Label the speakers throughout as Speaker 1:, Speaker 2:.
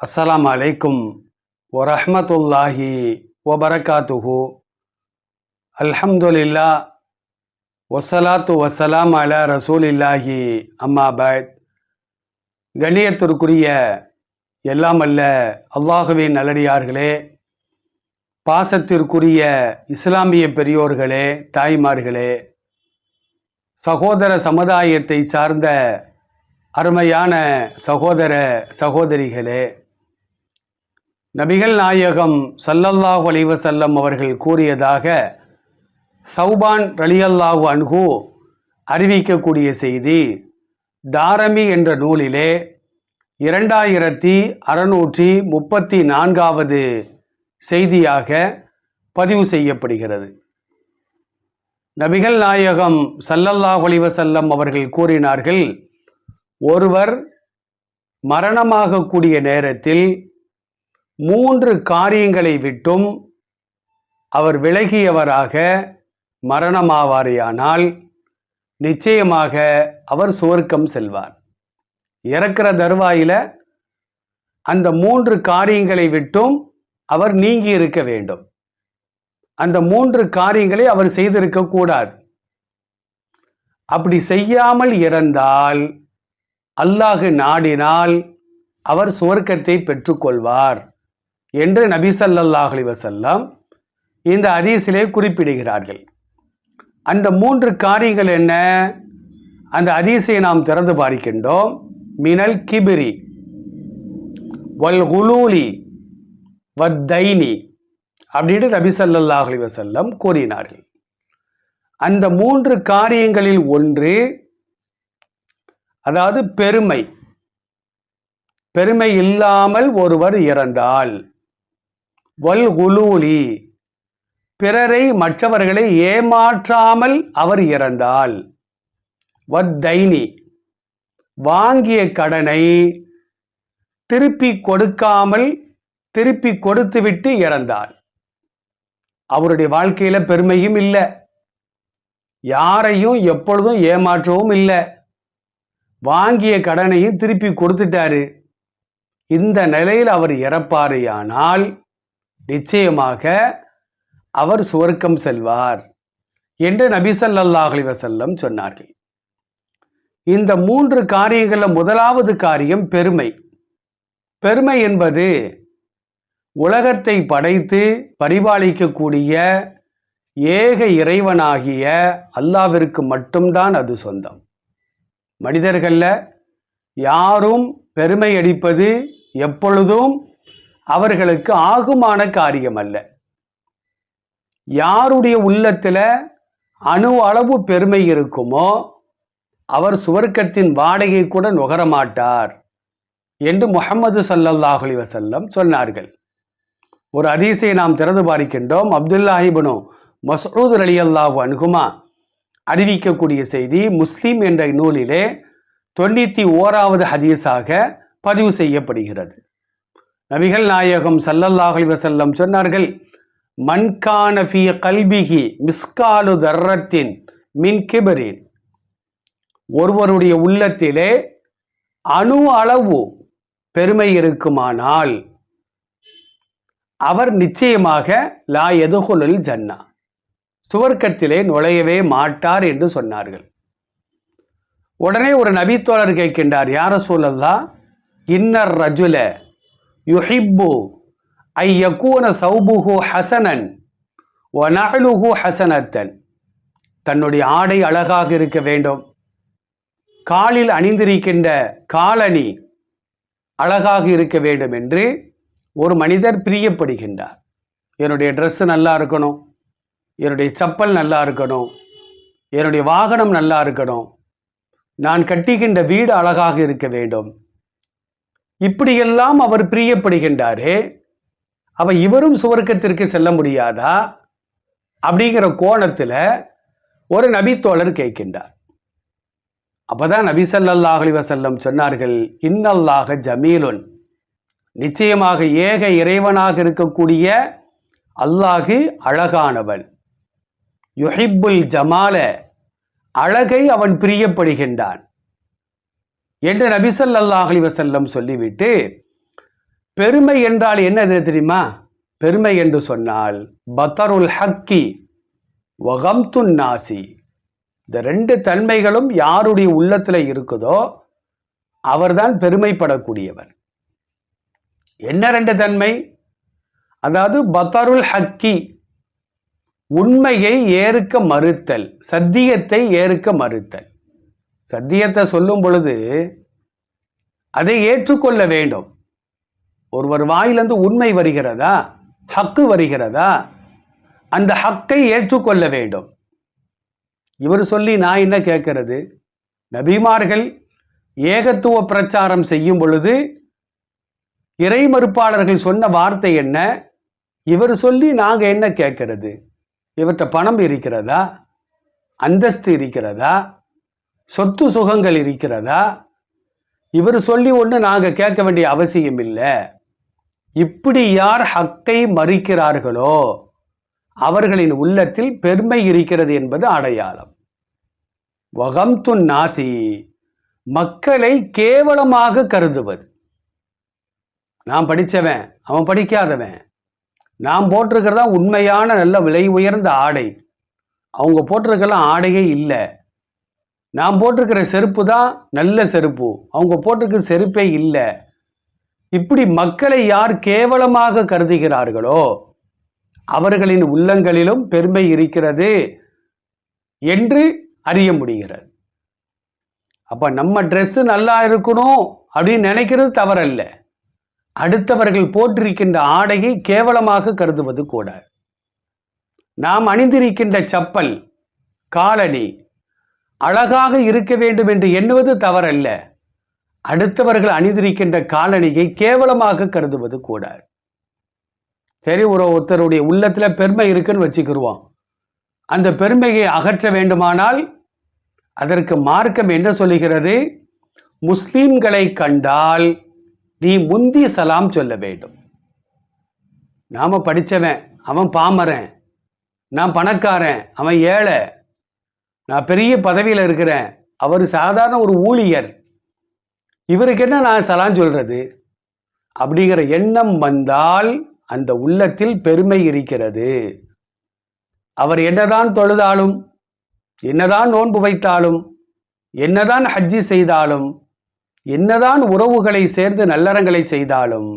Speaker 1: அஸ்லாம் அலைக்கும் வரஹ்மத்துல்லாஹி வபரகாத்துஹு. அல்ஹம்துலில்லா வசலாத்து வசலாம் அலா ரசூலில்லாஹி இல்லாஹி பாத். கண்ணியத்திற்குரிய எல்லாம் அல்ல அல்லாஹுவின் நல்லடியார்களே பாசத்திற்குரிய இஸ்லாமிய பெரியோர்களே தாய்மார்களே சகோதர சமுதாயத்தை சார்ந்த அருமையான சகோதர சகோதரிகளே நபிகள் நாயகம் சல்லல்லாஹு அலைஹி அவர்கள் கூறியதாக சௌபான் ரலியல்லாஹு அன்ஹு அறிவிக்கக்கூடிய செய்தி தாரமி என்ற நூலிலே இரண்டாயிரத்தி அறுநூற்றி முப்பத்தி நான்காவது செய்தியாக பதிவு செய்யப்படுகிறது. நபிகள் நாயகம் சல்லல்லாஹ் ஒளிவசல்லம் அவர்கள் கூறினார்கள் ஒருவர் மரணமாகக்கூடிய நேரத்தில் மூன்று காரியங்களை விட்டும் அவர் விலகியவராக மரணமாவாரேயானால் நிச்சயமாக அவர் சுவர்க்கம் செல்வார். இறக்கிற தருவாயில அந்த மூன்று காரியங்களை விட்டும் அவர் நீங்கி இருக்க வேண்டும். அந்த மூன்று காரியங்களை அவர் செய்திருக்க கூடாது. அப்படி செய்யாமல் இறந்தால் அல்லாஹு நாடினால் அவர் சுவர்க்கத்தை பெற்றுக்கொள்வார். என்று நபி ஸல்லல்லாஹு அலைஹி இந்த ஹதீஸிலே குறிப்பிடுகிறார்கள். அந்த மூன்று காரியங்கள் என்ன? அந்த ஹதீஸை நாம் திறந்து பார்க்கின்றோம். மினல் கிபிரி வல் குலூலி வத்தைனி அப்படின்னு நபி ஸல்லல்லாஹு அலைஹி கூறினார்கள். அந்த மூன்று காரியங்களில் ஒன்று அதாவது பெருமை. பெருமை இல்லாமல் ஒருவர் இறந்தால். வல் குலூலி பிறரை மற்றவர்களை ஏமாற்றாமல் அவர் இறந்தால். வத்தைனி. வாங்கிய கடனை திருப்பி கொடுக்காமல் திருப்பி கொடுத்துவிட்டு இறந்தாள். அவருடைய வாழ்க்கையில பெருமையும் இல்லை. யாரையும் எப்பொழுதும் ஏமாற்றவும் இல்லை. வாங்கிய கடனையும் திருப்பி கொடுத்துட்டாரு. இந்த நிலையில் அவர் இறப்பாரையானால் நிச்சயமாக அவர் சுவர்க்கம் செல்வார் என்று நபி ஸல்லல்லாஹு சொன்னார்கள். இந்த மூன்று காரியங்களில் முதலாவது காரியம் பெருமை. பெருமை என்பது உலகத்தை படைத்து பரிபாலிக்கக்கூடிய ஏக இறைவனாகிய அல்லாவிற்கு மட்டும்தான் அது சொந்தம். மனிதர்களில் யாரும் பெருமை அடிப்பது எப்பொழுதும் அவர்களுக்கு ஆகுமான காரியம் அல்ல யாருடைய உள்ளத்தில் அணு அளவு பெருமை இருக்குமோ அவர் சுவர்க்கத்தின் வாடகை கூட நுகரமாட்டார் என்று முகமது சல்லல்லாஹு அலைஹி சொன்னார்கள். ஒரு அதிசயை நாம் திறந்து பார்க்கின்றோம். அப்துல்லாஹிபனு மசூத் அலி அல்லாஹு அனுகுமா அறிவிக்கக்கூடிய செய்தி முஸ்லீம் என்ற நூலிலே தொண்ணூற்றி ஓராவது ஹதீஸாக பதிவு செய்யப்படுகிறது. நபிகள் நாயகம் சல்லல்லாஹு வசல்லம் சொன்னார்கள் மன்கான ஃபிய கல்பிஹி மிஸ்காலு தர்ரத்தின் மின் கிபரின். ஒருவருடைய உள்ளத்திலே அணு அளவு பெருமை இருக்குமானால் அவர் நிச்சயமாக லா எதுகுலில் ஜன்னா சுவர்க்கத்திலே நுழையவே மாட்டார் என்று சொன்னார்கள். உடனே ஒரு நபித்தோழர் கேட்கின்றார் யார சூழல்லா இன்னர் ரஜுல யுஹிப்பு ஐ யக்கூன சௌபுஹு ஹசனன் ஒ ஹசனத்தன். தன்னுடைய ஆடை அழகாக இருக்க வேண்டும். காலில் அணிந்திருக்கின்ற காலணி அழகாக இருக்க வேண்டும் என்று ஒரு மனிதர் பிரியப்படுகின்றார். என்னுடைய ட்ரெஸ்ஸு நல்லா இருக்கணும். என்னுடைய சப்பல் நல்லா இருக்கணும். என்னுடைய வாகனம் நல்லா இருக்கணும். நான் கட்டுகின்ற வீடு அழகாக இருக்க வேண்டும். இப்படியெல்லாம் அவர் பிரியப்படுகின்றாரே அவ இவரும் சுவர்க்கத்திற்கு செல்ல முடியாதா? அப்படிங்கிற கோணத்தில் ஒரு நபித்தோழர் கேட்கின்றார். அப்பதான் நபி ஸல்லல்லாஹு அலைஹி சொன்னார்கள் இன்னல்லாக ஜமீலுன். நிச்சயமாக ஏக இறைவனாக இருக்கக்கூடிய அல்லாஹு அழகானவன் யுஹிப்புல் ஜமால அழகை அவன் பிரியப்படுகின்றான். என்று நபிசல்லாஹ் அலி வசல்லம் சொல்லிவிட்டு பெருமை என்றால் என்ன தெரியுமா? பெருமை என்று சொன்னால் பத்தருல் ஹக்கி வகம்துன் நாசி. இந்த ரெண்டு தன்மைகளும் யாருடைய உள்ளத்தில் இருக்குதோ அவர்தான் பெருமைப்படக்கூடியவர். என்ன ரெண்டு தன்மை? அதாவது பத்தருல் ஹக்கி உண்மையை ஏற்க மறுத்தல் சத்தியத்தை ஏற்க மறுத்தல். சத்தியத்தை சொல்லும் பொழுது அதை ஏற்றுக்கொள்ள வேண்டும். ஒருவர் வாயிலிருந்து உண்மை வருகிறதா? ஹக்கு வருகிறதா? அந்த ஹக்கை ஏற்றுக்கொள்ள வேண்டும். இவர் சொல்லி நான் என்ன கேட்கறது? நபிமார்கள் ஏகத்துவ பிரச்சாரம் செய்யும் பொழுது இறை மறுப்பாளர்கள் சொன்ன வார்த்தை என்ன? இவர் சொல்லி நாங்கள் என்ன கேட்கறது? இவர்கிட்ட பணம் இருக்கிறதா? அந்தஸ்து இருக்கிறதா? சொத்து சுகங்கள் இருக்கிறதா? இவர் சொல்லி ஒன்று நாங்கள் கேட்க வேண்டிய அவசியம் இல்லை. இப்படி யார் ஹக்கை மறிக்கிறார்களோ அவர்களின் உள்ளத்தில் பெருமை இருக்கிறது என்பது அடையாளம். வகம்துன் நாசி மக்களை கேவலமாக கருதுவது. நான் படித்தவன் அவன் படிக்காதவன். நான் போட்டிருக்கிறதா உண்மையான நல்ல விலை உயர்ந்த ஆடை. அவங்க போட்டிருக்கலாம் ஆடையே இல்லை. நான் போட்டிருக்கிற செருப்பு தான் நல்ல செருப்பு. அவங்க போட்டிருக்கிற செருப்பே இல்லை. இப்படி மக்களை யார் கேவலமாக கருதுகிறார்களோ அவர்களின் உள்ளங்களிலும் பெருமை இருக்கிறது என்று அறிய முடிகிறது. அப்போ நம்ம ட்ரெஸ்ஸு நல்லா இருக்கணும் அப்படின்னு நினைக்கிறது தவறல்ல. அடுத்தவர்கள் போட்டிருக்கின்ற ஆடையை கேவலமாக கருதுவது கூட. நாம் அணிந்திருக்கின்ற சப்பல் காலணி அழகாக இருக்க வேண்டும் என்று எண்ணுவது தவறல்ல. அடுத்தவர்கள் அணிந்திருக்கின்ற காலணியை கேவலமாக கருதுவது கூட. சரி ஒரு ஒருத்தருடைய உள்ளத்தில் பெருமை இருக்குன்னு வச்சுக்கிடுவோம் அந்த பெருமையை அகற்ற வேண்டுமானால் அதற்கு மார்க்கம் என்ன சொல்லுகிறது? முஸ்லீம்களை கண்டால் நீ முந்தி சலாம் சொல்ல வேண்டும். நாம் படிச்சவன் அவன் பாமரன் நான் பணக்காரன் அவன் ஏழை நான் பெரிய பதவியில் இருக்கிறேன். அவர் சாதாரண ஒரு ஊழியர். இவருக்கு என்ன நான் சலாம் சொல்றது? அப்படிங்கிற எண்ணம் வந்தால் அந்த உள்ளத்தில் பெருமை இருக்கிறது. அவர் என்னதான் தொழுதாலும் என்னதான் நோன்பு வைத்தாலும் என்னதான் ஹஜ்ஜி செய்தாலும் என்னதான் உறவுகளை சேர்ந்து நல்லறங்களை செய்தாலும்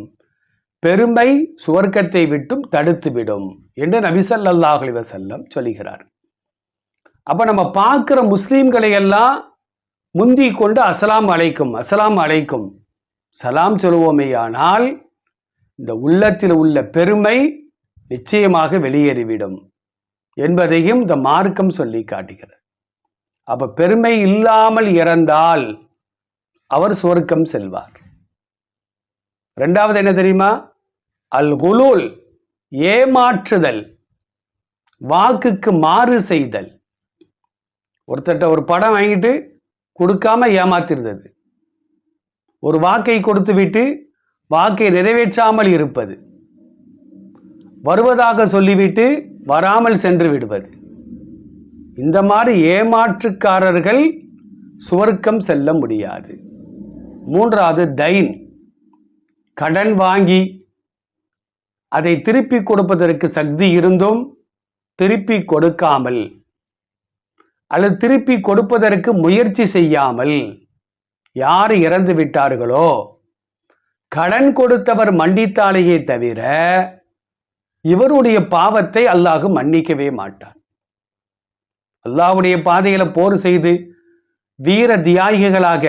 Speaker 1: பெருமை சுவர்க்கத்தை விட்டும் தடுத்துவிடும் என்று நபிசல்லாஹ் அலி வசல்லம் சொல்லுகிறார் அப்போ நம்ம பார்க்கிற முஸ்லீம்களை எல்லாம் முந்தி கொண்டு அசலாம் அழைக்கும் அசலாம் அழைக்கும் சலாம் சொல்லுவோமேயானால் இந்த உள்ளத்தில் உள்ள பெருமை நிச்சயமாக வெளியேறிவிடும் என்பதையும் இந்த மார்க்கம் சொல்லி காட்டுகிறது. அப்ப பெருமை இல்லாமல் இறந்தால் அவர் சுவர்க்கம் செல்வார். ரெண்டாவது என்ன தெரியுமா? அல் குலூல் ஏமாற்றுதல் வாக்குக்கு மாறு செய்தல். ஒருத்தட்ட ஒரு படம் வாங்கிட்டு கொடுக்காம ஏமாத்திருந்தது. ஒரு வாக்கை கொடுத்து விட்டு வாக்கை நிறைவேற்றாமல் இருப்பது. வருவதாக சொல்லிவிட்டு வராமல் சென்று விடுவது. இந்த மாதிரி ஏமாற்றுக்காரர்கள் சுவர்க்கம் செல்ல முடியாது. மூன்றாவது தைன். கடன் வாங்கி அதை திருப்பி கொடுப்பதற்கு சக்தி இருந்தும் திருப்பி கொடுக்காமல் அல்லது திருப்பி கொடுப்பதற்கு முயற்சி செய்யாமல் யார் இறந்து விட்டார்களோ கடன் கொடுத்தவர் மன்னித்தாலேயே தவிர இவருடைய பாவத்தை அல்லாஹ் மன்னிக்கவே மாட்டான். அல்லாஹ்வுடைய பாதையில போர் செய்து வீர தியாகிகளாக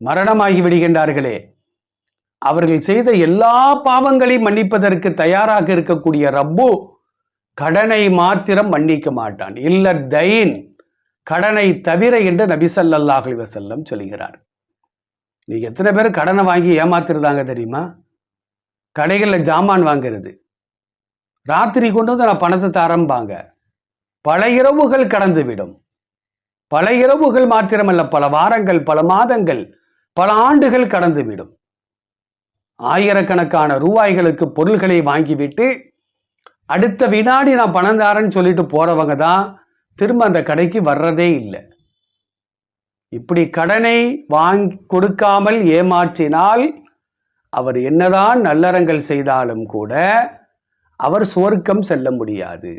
Speaker 1: மரணமாகி விடுகின்றார்களே அவர்கள் செய்த எல்லா பாவங்களையும் மன்னிப்பதற்கு தயாராக இருக்கக்கூடிய ரப்பு கடனை மாத்திரம் மன்னிக்க மாட்டான். இல்ல தைன் கடனை தவிர என்று நபி ஸல்லல்லாஹு சொல்கிறார். நீ எத்தனை பேர் கடனை வாங்கி ஏமாத்திருந்தாங்க தெரியுமா? கடைகளில் ஜாமான் வாங்கிறது. ராத்திரி கொண்டு வந்து நான் பணத்தை தரம்பாங்க. பல இரவுகள் கடந்து விடும். பல இரவுகள் மாத்திரமல்ல பல வாரங்கள் பல மாதங்கள் பல ஆண்டுகள் கடந்து விடும். ஆயிரக்கணக்கான ரூபாய்களுக்கு பொருள்களை வாங்கிவிட்டு அடுத்த வினாடி நான் பணம் தாரேன்னு சொல்லிட்டு போறவங்க தான் திரும்ப அந்த கடைக்கு வர்றதே இல்லை. இப்படி கடனை வாங்கி கொடுக்காமல் ஏமாற்றினால் அவர் என்னதான் நல்லறங்கள் செய்தாலும் கூட அவர் சுவர்க்கம் செல்ல முடியாது.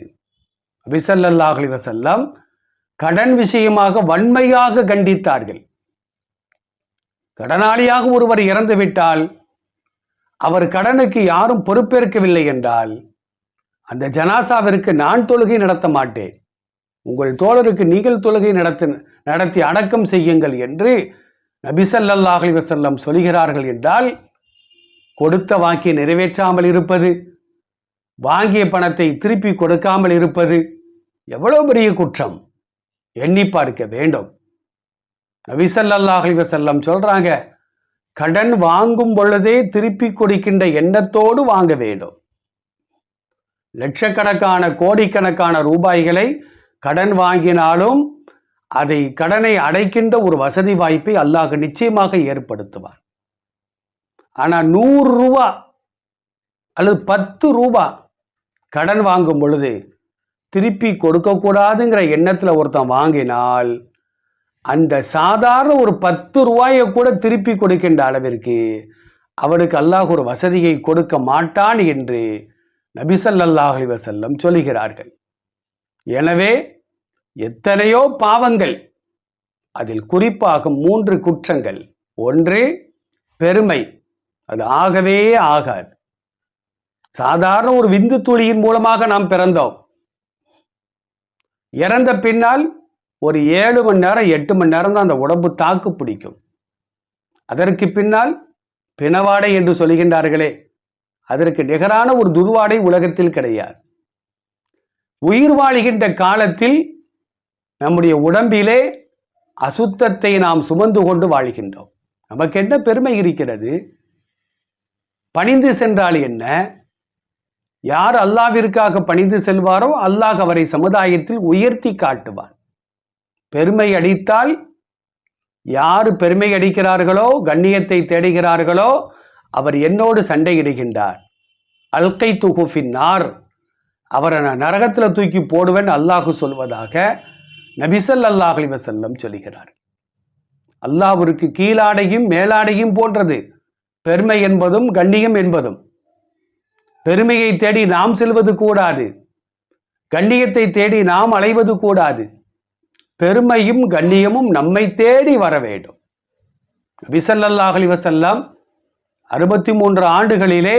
Speaker 1: விசல்லல்லாஹலி வசல்லம் கடன் விஷயமாக வன்மையாக கண்டித்தார்கள். கடனாளியாக ஒருவர் இறந்துவிட்டால் அவர் கடனுக்கு யாரும் பொறுப்பேற்கவில்லை என்றால் அந்த ஜனாசாவிற்கு நான் தொழுகை நடத்த மாட்டேன். உங்கள் தோழருக்கு நீங்கள் தொழுகை நடத்த நடத்தி அடக்கம் செய்யுங்கள் என்று நபிசல்லாஹலி வசல்லம் சொல்கிறார்கள் என்றால் கொடுத்த வாக்கியை நிறைவேற்றாமல் இருப்பது வாங்கிய பணத்தை திருப்பி கொடுக்காமல் இருப்பது எவ்வளோ பெரிய குற்றம்? எண்ணி பார்க்க வேண்டும். நபிசல்லாஹலி வசல்லம் சொல்றாங்க கடன் வாங்கும் பொழுதே திருப்பி கொடுக்கின்ற எண்ணத்தோடு வாங்க வேண்டும். லட்சக்கணக்கான கோடிக்கணக்கான ரூபாய்களை கடன் வாங்கினாலும் அதை கடனை அடைக்கின்ற ஒரு வசதி வாய்ப்பை அல்லாஹ் நிச்சயமாக ஏற்படுத்துவார் ஆனால் நூறு ரூபா அல்லது பத்து ரூபா கடன் வாங்கும் பொழுது திருப்பி கொடுக்கக்கூடாதுங்கிற எண்ணத்தில் ஒருத்தன் வாங்கினால் அந்த சாதாரண ஒரு பத்து ரூபாயை கூட திருப்பி கொடுக்கின்ற அளவிற்கு அவனுக்கு அல்லாஹ் ஒரு வசதியை கொடுக்க மாட்டான் என்று நபிசல்லாஹ் வசல்லம் சொல்லுகிறார்கள். எனவே எத்தனையோ பாவங்கள் அதில் குறிப்பாக மூன்று குற்றங்கள். ஒன்று பெருமை. அது ஆகவே ஆகாது. சாதாரண ஒரு விந்து துளியின் மூலமாக நாம் பிறந்தோம். இறந்த பின்னால் ஒரு ஏழு மணி நேரம் எட்டு மணி நேரம் தான் அந்த உடம்பு தாக்கு பிடிக்கும். அதற்கு பின்னால் பிணவாடை என்று சொல்கின்றார்களே அதற்கு நிகரான ஒரு துர்வாடை உலகத்தில் கிடையாது. உயிர் வாழ்கின்ற காலத்தில் நம்முடைய உடம்பிலே அசுத்தத்தை நாம் சுமந்து கொண்டு வாழ்கின்றோம். நமக்கு என்ன பெருமை இருக்கிறது? பணிந்து சென்றால் என்ன? யார் அல்லாவிற்காக பணிந்து செல்வாரோ அல்லாஹ் அவரை சமுதாயத்தில் உயர்த்தி காட்டுவான். பெருமை அடித்தால் யார் பெருமை அடிக்கிறார்களோ கண்ணியத்தை தேடுகிறார்களோ அவர் என்னோடு சண்டையிடுகின்றார். அல்கை துகுஃபின் நார். அவரை நான் நரகத்தில் தூக்கி போடுவேன் அல்லாஹு சொல்வதாக நபிசல் அல்லாஹலி வசல்லம் சொல்கிறார். அல்லாஹிற்கு கீழாடையும் மேலாடையும் போன்றது. பெருமை என்பதும் கண்ணியம் என்பதும். பெருமையை தேடி நாம் செல்வது கூடாது. கண்ணியத்தை தேடி நாம் அலைவது கூடாது. பெருமையும் கண்ணியமும் நம்மை தேடி வர வேண்டும். விசல்லல்லாஹலி வசல்லாம் அறுபத்தி மூன்று ஆண்டுகளிலே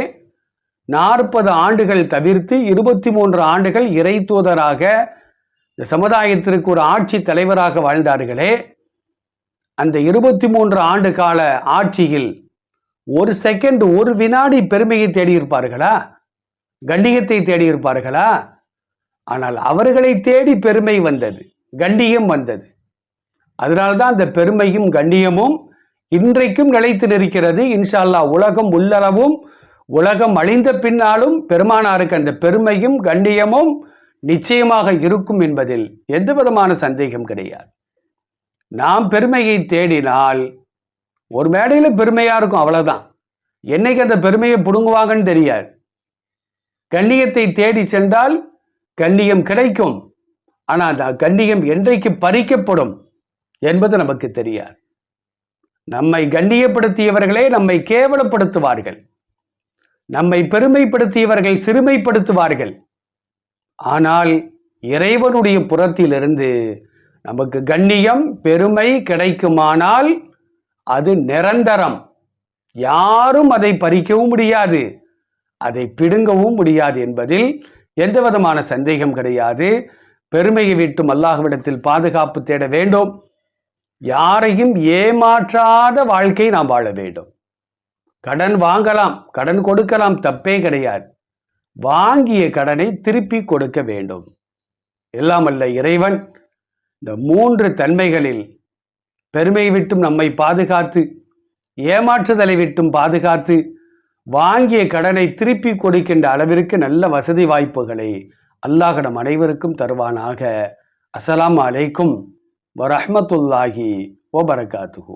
Speaker 1: நாற்பது ஆண்டுகள் தவிர்த்து இருபத்தி மூன்று ஆண்டுகள் இறை தூதராக இந்த சமுதாயத்திற்கு ஒரு ஆட்சி தலைவராக வாழ்ந்தார்களே. அந்த இருபத்தி மூன்று ஆண்டு கால ஆட்சியில் ஒரு செகண்ட் ஒரு வினாடி பெருமையை தேடியிருப்பார்களா? கண்டியத்தை தேடியிருப்பார்களா? ஆனால் அவர்களை தேடி பெருமை வந்தது கண்டியம் வந்தது. அதனால்தான் அந்த பெருமையும் கண்ணியமும் இன்றைக்கும் நிலைத்து நிற்கிறது. இன்ஷால்லா உலகம் உள்ளளவும் உலகம் அழிந்த பின்னாலும் பெருமானாருக்கு அந்த பெருமையும் கண்ணியமும் நிச்சயமாக இருக்கும் என்பதில் எந்த விதமான சந்தேகம் கிடையாது. நாம் பெருமையை தேடினால் ஒரு மேடையில் பெருமையாக இருக்கும் அவ்வளோதான் என்னைக்கு அந்த பெருமையை பிடுங்குவாங்கன்னு தெரியாது. கண்ணியத்தை தேடி சென்றால் கண்ணியம் கிடைக்கும். ஆனால் அந்த கண்ணியம் என்றைக்கு பறிக்கப்படும் என்பது நமக்கு தெரியாது. நம்மை கண்ணியப்படுத்தியவர்களே நம்மை கேவலப்படுத்துவார்கள். நம்மை பெருமைப்படுத்தியவர்கள் சிறுமைப்படுத்துவார்கள். ஆனால் இறைவனுடைய புறத்திலிருந்து நமக்கு கண்ணியம் பெருமை கிடைக்குமானால் அது நிரந்தரம். யாரும் அதை பறிக்கவும் முடியாது. அதை பிடுங்கவும் முடியாது என்பதில் எந்த விதமான சந்தேகம் கிடையாது. பெருமையை விட்டும் அல்லாஹ்விடத்தில் பாதுகாப்பு தேட வேண்டும். யாரையும் ஏமாற்றாத வாழ்க்கை நாம் வாழ வேண்டும். கடன் வாங்கலாம் கடன் கொடுக்கலாம் தப்பே கிடையாது. வாங்கிய கடனை திருப்பி கொடுக்க வேண்டும். எல்லாம் அல்ல இறைவன். இந்த மூன்று தன்மைகளில் பெருமை விட்டும் நம்மை பாதுகாத்து ஏமாற்றுதலை விட்டும் பாதுகாத்து வாங்கிய கடனை திருப்பி கொடுக்கின்ற அளவிற்கு நல்ல வசதி வாய்ப்புகளை அல்லாஹ் நம் அனைவருக்கும் தருவானாக. அஸ்லாம் அலைக்கும் வரஹ்மத்துல்லாஹி வபரகாத்துஹு.